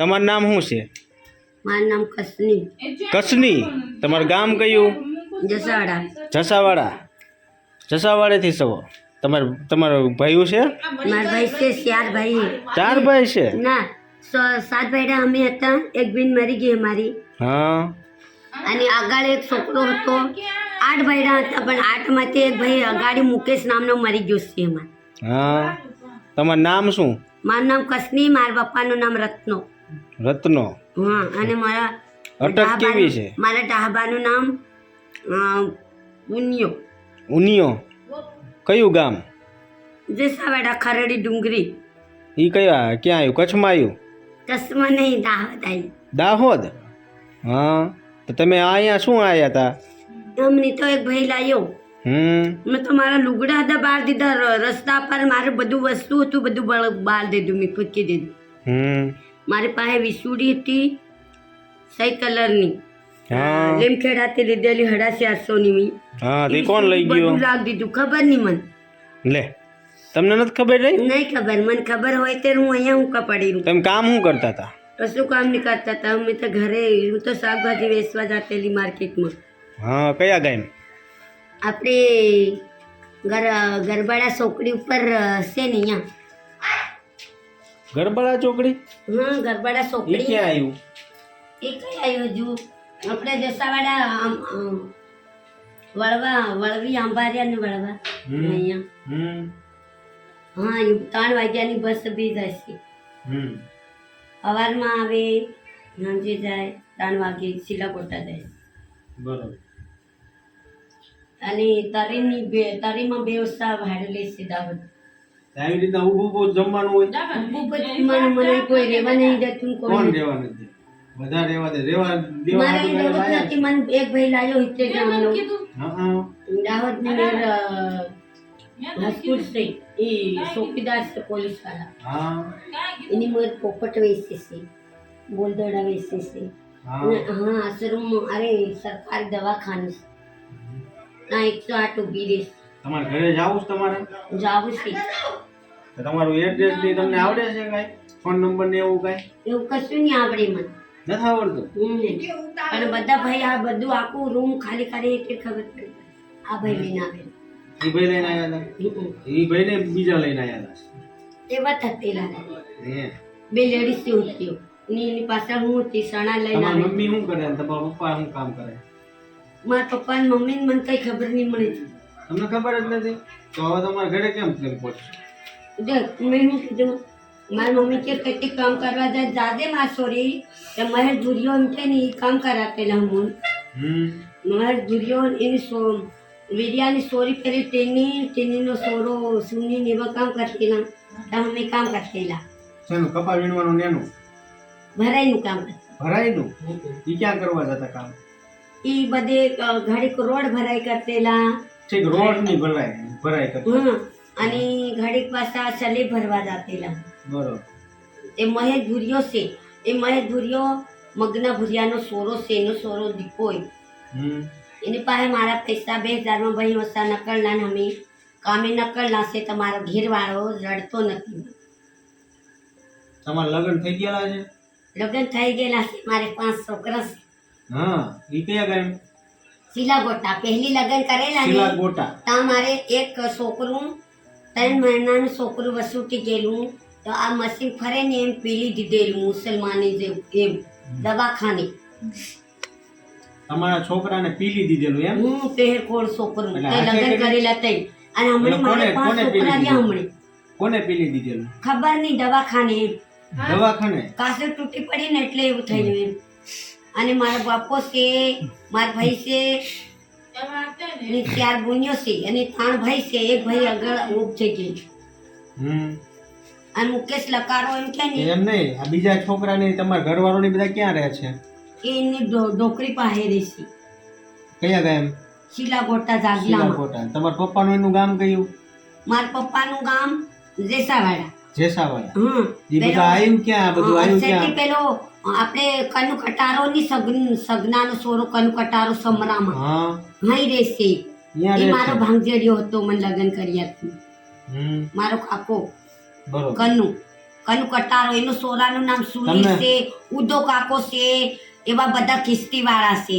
તમારું નામ શું છે? મારું નામ કસની. કસની. તમારું ગામ કયું? જસાવાડા. જસાવાડા. જસાવાડેથી સવો તમારે તમારો ભાઈઓ છે? મારા ભાઈ છે ચાર ભાઈ. ચાર ભાઈ છે? ના સાત ભાઈડા અમે હતા. એક બેન મરી ગઈ અમારી. હા. અને આગળ એક છોકરો હતો. આઠ ભાઈડા હતા પણ આઠમાંથી એક ભાઈ અગાડી મુકેશ નામનો મરી ગયો છે એમાં. હા. તમારું નામ શું? મારું નામ કસની મારા પપ્પાનું નામ રત્નો. રત્નો. હા અને મારા અટક કેવી છે? મારા ટાહબાનું નામ ઉનિયો. ઉનિયો. કયું ગામ? જેસાવાડા ખરડી ડુંગરી. એ કયા ક્યાં આવ્યું? કચ્છમાં આવ્યું? કચ્છમાં નહીં દાહોદ આવી. દાહોદ? હા તો તમે અહીંયા શું આવ્યા હતા અમને તો એક ભાઈ લાવ્યો હમ. મેં તો મારા લુગડા હતા બહાર દીધા રસ્તા પર મારે બધું વસ્તુ હતું બધું બહાર દીધું મેં ફૂંકી દીધું. હમ. મારી પાસે વિસુડી હતી સહી કલરની. હા. લીમખેડાથી લીધેલી હડાસી આસોની મેં. હા તે કોણ લઈ ગયો? બધું લાગ દીધું ખબર નહીં મને. લે તમને નથી ખબર રહી? નહીં ખબર મને ખબર હોય તે હું અહીંયા હું કપડી રહું. તમે કામ શું કરતા હતા? કશું કામ નહીં કરતા હતા? અમે તો ઘરે હું તો શાકભાજી વેચવા જાતેલી માર્કેટમાં. હા કયા ગામ? આપણે ગર ગરબાડા છોકરી ઉપર હશે છે ને અહીંયા. ગરબડા ચોકડી? હા ગરબડા ચોકડી. ક્યાં આવ્યું એ કઈ આવ્યું હજુ? આપણે જસાવાડા વળવા વળવી આંબારિયા ને વળવા. અહીંયા. હમ. હા ત્રણ વાગ્યાની બસ બી જશે હમ. સવારમાં આવે સાંજે જાય ત્રણ વાગે શિલાકોટા જાય. બરોબર. અને તરીની બે તરીમાં બે ઉત્સાહ ભાડે લે સીધા આવી રીતના ઊભું ઊભું જમવાનું હોય. મને મને કોઈ રહેવા નહીં દેતું કોણ રહેવા નથી? બધા રહેવા દે. રહેવા દેવા રહેવું જ નથી મને એક ભાઈ લાવ્યો ઇત્તે ગામનો. હા દાહોદની હાઈસ્કૂલ છે. એ ચોકીદાર છે પોલીસવાળા હા એની મોર પોપટ વેચે છે. બોલદોડા વેચે છે. હા. આશ્રમ અરે સરકારી દવાખાનું છે. ના એકસો આઠ ઊભી રહે તમારે ઘરે જાવું તમારે? જાવું છે. તમારું એડ્રેસ ને તમને આવડે છે કાંઈ? ફોન નંબર ને એવું કાંઈ? એવું કશું નહીં આવડે મને. નથી આવડતું? અને બધા ભાઈ આ બધું આખું રૂમ ખાલી ખાલી એક ખબર પડી આ ભાઈ લઈને આવે એ ભાઈ લઈને આવ્યા હતા? એ ભાઈને બીજા લઈને આવ્યા એવા થતેલા હતા બે લેડીઝથી ઉઠ્યો ને એની પાછળ હું હતી સણા લઈને આવી મમ્મી શું કરે તમારા પપ્પા શું કામ કરે? મારા પપ્પા ને મમ્મી ને મને કઈ ખબર નહીં મળી તમને ખબર જ નથી? તો હવે તમારા ઘરે કેમ ફ્લેમ પહોંચશે દેખ મેં શું કીધું મારી મમ્મી કે કેટલી કામ કરવા જાય દાદે માં સોરી તો મહેશ દુર્યો એમ છે ને એ કામ કરાતેલા હું. મહેશ દુર્યો એની સો વીર્યાની સોરી કરી તેની તેનીનો સોરો સુની ને એવા કામ કરતેલા તો અમે કામ કરતેલા શેનું કપા વીણવાનું નેનું ભરાઈનું કામ. ભરાઈનું? એ ક્યાં કરવા જતા કામ? એ બધે ઘડીક રોડ ભરાઈ કરતેલા ઠીક રોડની ભરાઈ ભરાઈ કરતા અને ઘડીક પાછા ચલે ભરવા જાતેલા બરોબર. એ મહેશ ભૂરિયો છે. એ મહેશ ભૂરિયો મગ્ન ભૂરિયાનો સોરો છે. એનો સોરો દીપોય એની પાસે મારા પૈસા બે હજારમાં ભાઈ વસ્તા નકળના ને અમે કામે નકળના છે. તમારો ઘેરવાળો રડતો નથી. તમારા લગ્ન થઈ ગયેલા છે? લગ્ન થઈ ગયેલા છે. મારે પાંચ છોકરા છે. હા ઈ કયા ગામ? શીલા ગોટા. પહેલી લગ્ન કરેલા ને શીલા ગોટા. ત્યાં મારે એક છોકરું ત્રણ મહિનાનું છોકરું વસૂટી ગયેલું તો આ મશીન ફરે ને એમ પીલી દીધેલું મુસલમાની જેવું એમ દવાખાને. તમારા છોકરાને પીલી દીધેલું એમ? હું પહેર કોળ છોકરું? તે લગ્ન કરેલા તઈ. અને હમણાં મારે પાંચ છોકરા રહ્યા? હમણાં. કોને પીલી દીધેલું? ખબર નહીં દવાખાને. એમ દવાખાને? કાસે તૂટી પડી ને એટલે એવું થયું એમ. અને મારા બાપો છે મારા ભાઈ છે અને ચાર બુનિયો છે. અને ત્રણ ભાઈ છે. એક ભાઈ આગળ ઊભ થઈ હમ. આ મુકેશ લકારો એમ કે ને એમ નહીં. આ બીજા છોકરાને તમારા ઘરવાળો ને બધા ક્યાં રહે છે? એની ડોકરી પાસે રહેશે કયા ગામ? શીલા ગોટા જાગલા ગોટા તમારા પપ્પાનું એનું ગામ કયું? મારા પપ્પાનું ગામ જેસાવાડા. જેસાવાડા. હમ. એ બધા આવ્યું ક્યાં? બધું આવ્યું ક્યાં? પેલો આપણે કનુ કટારો ની સગન સગનાનો સોરો કનુ કટારો સમરામાં. હા. અહીં રહેશે. એ મારો ભાંગજરિયો હતો મને લગ્ન કરી આપતું મારો કાકો. કનુ કનુ કટારો. એનું સોરાનું નામ સુનિલ છે. ઉદો કાકો છે. એવા બધા કિસ્તી વાળા છે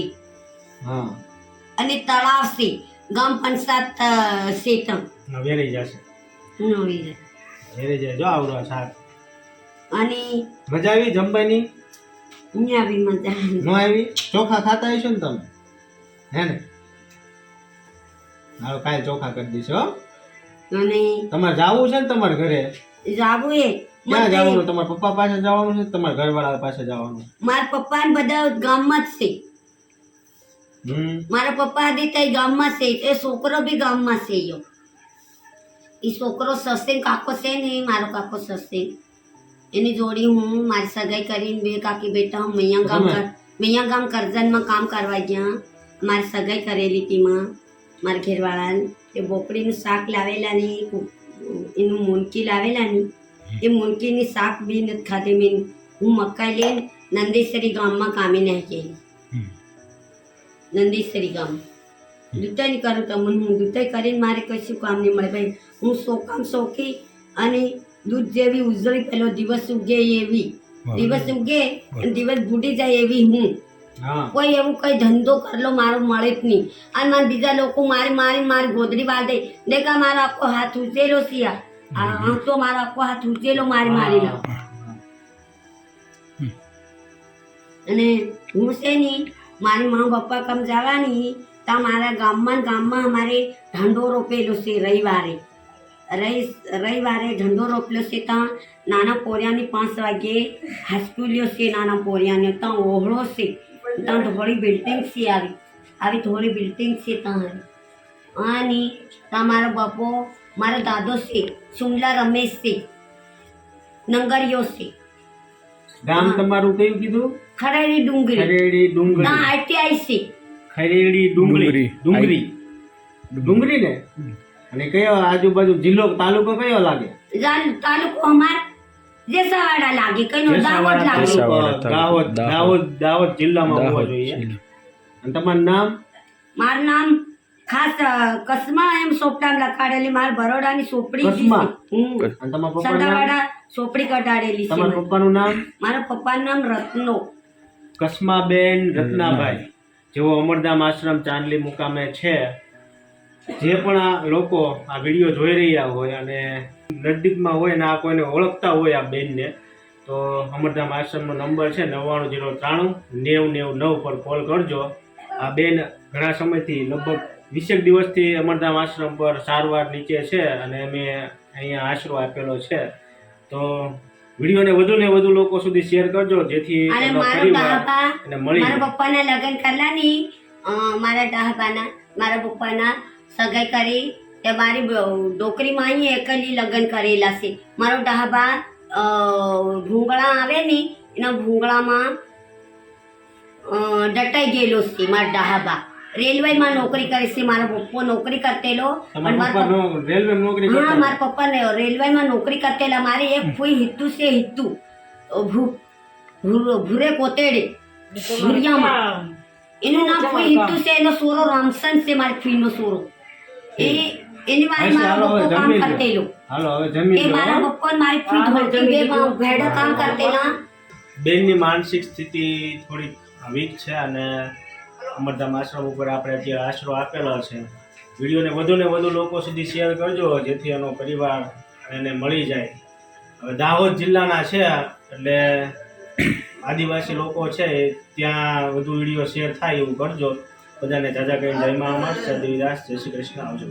અને તળાવ છે. ગામ પંચાયત છે તમ વેરી જશે. નવી જાય. જો આવડો શાક. અને મજા આવી જમવાની? અહીંયા બી મજા આવી. ન આવી? ચોખા ખાતા હશો ને તમે? હે ને? હવે કાલ ચોખા કરી દઈશું અને તમારે જવું છે ને તમારા ઘરે? જવું એ. ક્યાં જવાનું? તમારા પપ્પા પાસે જવાનું છે તમારા ઘરવાળા પાસે જવાનું? મારા પપ્પા ને બધા ગામમાં જ છે. મારા પપ્પા હતી ત્યાં ગામમાં છે એ છોકરો બી ગામમાં છે યો. એ છોકરો સસે ને કાકો છે ને મારો કાકો સસે. એની જોડી હું મારી સગાઈ કરીને બે કાકી બેટા હું મૈયા ગામ મૈયા ગામ કરજનમાં કામ કરવા ગયા. મારી સગાઈ કરેલી તેમાં. મારા ઘેરવાળાને. એ બોકડીનું શાક લાવેલા ને એનું મુનકી લાવેલા ને એ મુનકીની શાક બી નથી ખાતી મેં. હું મકાઈ લઈને નંદેશ્વરી ગામમાં કામે નહીં ગયેલી નંદેશ્વરી ગામ. દૂતાઈ કરું તમને હું દૂતાઈ કરીને મારે કશું કામ નહીં મળે. ભાઈ હું શોકામ શોખી અને દૂધ જેવી ઉજળી પેલો દિવસ ઉગે એવી. દિવસ ઉગે અને દિવસ ભૂટી જાય એવી હા. કોઈ એવું કઈ ધંધો કરલો મારો મળે જ નહીં. અને મને બીજા લોકો મારી મારી મારી ગોદડી બાંધ. દે દેખા મારો આખો હાથ ઉચેલો સિયા આ તો મારો આખો હાથ ઉચેલો મારી મારી લો અને હું છે ને મારી મા પપ્પા કમ જવાની તા મારા ગામમાં ગામમાં અમારે ઢંડો રોપેલો છે રવિવારે. રવિ રવિવારે ઢંડો રોપેલો છે ત્યાં નાના પોરિયાની પાંચ વાગે હાઈસ્કૂલ્યો છે નાના પોરિયાને. ત્યાં ઓહળો છે. ત્યાં ધોળી બિલ્ડિંગ છે આવી. આવી ધોળી બિલ્ડિંગ છે ત્યાં. અને ત્યાં મારો બાપો મારો દાદો છે સુમલા રમેશ છે નંગરિયો છે. ગામ તમારું કયું કીધું? ખરેડી ડુંગરી. ખરેડી ડુંગરી. ત્યાં આઈટીઆઈ છે. ખરેડી ડુંગરી. ડુંગરી. ડુંગરી. ને? અને કયો આજુબાજુ જિલ્લો તાલુકો કયો લાગે? તાલુકો અમાર જેસાવાડા લાગે કઈનો દાહોદ લાગે. દાહોદ દાહોદ. દાહોદ જિલ્લામાં હોવો જોઈએ. અને તમારું નામ? મારું નામ ખાસ કસમા એમ સોપડામ લખાડેલી માર બરોડાની સોપડી કસમા? અને તમારા પપ્પાનું સોપડી કઢાડેલી છે. તમારા પપ્પાનું નામ? મારા પપ્પાનું નામ રત્નો. કસ્માબેન રત્નાભાઈ. જેઓ અમરધામ આશ્રમ ચાંદલી મુકામે છે. જે પણ આ લોકો આ વીડિયો જોઈ રહ્યા હોય અને નજીકમાં હોય ને આ કોઈને ઓળખતા હોય આ બેનને તો અમરધામ આશ્રમનો નંબર છે નવ્વાણું જીરો ત્રાણું નેવ નેવ નવ પર કોલ કરજો. આ બેન ઘણા સમયથી લગભગ વીસેક દિવસથી અમરધામ આશ્રમ પર સારવાર નીચે છે અને અમે અહીંયા આશરો આપેલો છે. તો વિડીયોને વધુ ને વધુ લોકો સુધી શેર કરજો જેથી મારો પપ્પાના લગ્ન કરલા ની મારા ડાહબાના મારા પપ્પાના સગાઈ કરી તે મારી ડોકરી ડોકરીમાં એકલી લગ્ન કરેલા છે. મારો ડાહબા ભૂંગળા આવે ને એના ભૂંગળામાં ડટાઈ ગયેલો છે મારા ડાહબા રેલવેમાં નોકરી કરે છે મારો પપ્પો નોકરી કરતેલો. હા મારા પપ્પા રેલવે મારા પપ્પાને રેલવેમાં નોકરી કરતેલા. મારે એક ફૂઈ હિતુ છે હિતુ ભૂરે કોતેડે. ભૂરિયામાં. એનું નામ ફૂઈ હિતુ છે એનો સોરો રામસન છે મારી ફૂઈનો સોરો. એ એની મારી મારો કામ કરતેલો. હાલો હવે જમી એ મારા ને મારી ફૂઈ ધોળકી બે ભેડા કામ કરતેલા. બેનની માનસિક સ્થિતિ થોડી વીક છે અને અમરધામ આશ્રમ ઉપર આપણે જે આશરો આપેલો છે વિડીયોને વધુ ને વધુ લોકો સુધી શેર કરજો જેથી એનો પરિવાર એને મળી જાય. હવે દાહોદ જિલ્લાના છે એટલે આદિવાસી લોકો છે ત્યાં વધુ વીડિયો શેર થાય એવું કરજો. બધાને જાજા કરીને જય મા અમર સદવિદાસ જય શ્રી કૃષ્ણ. આવજો.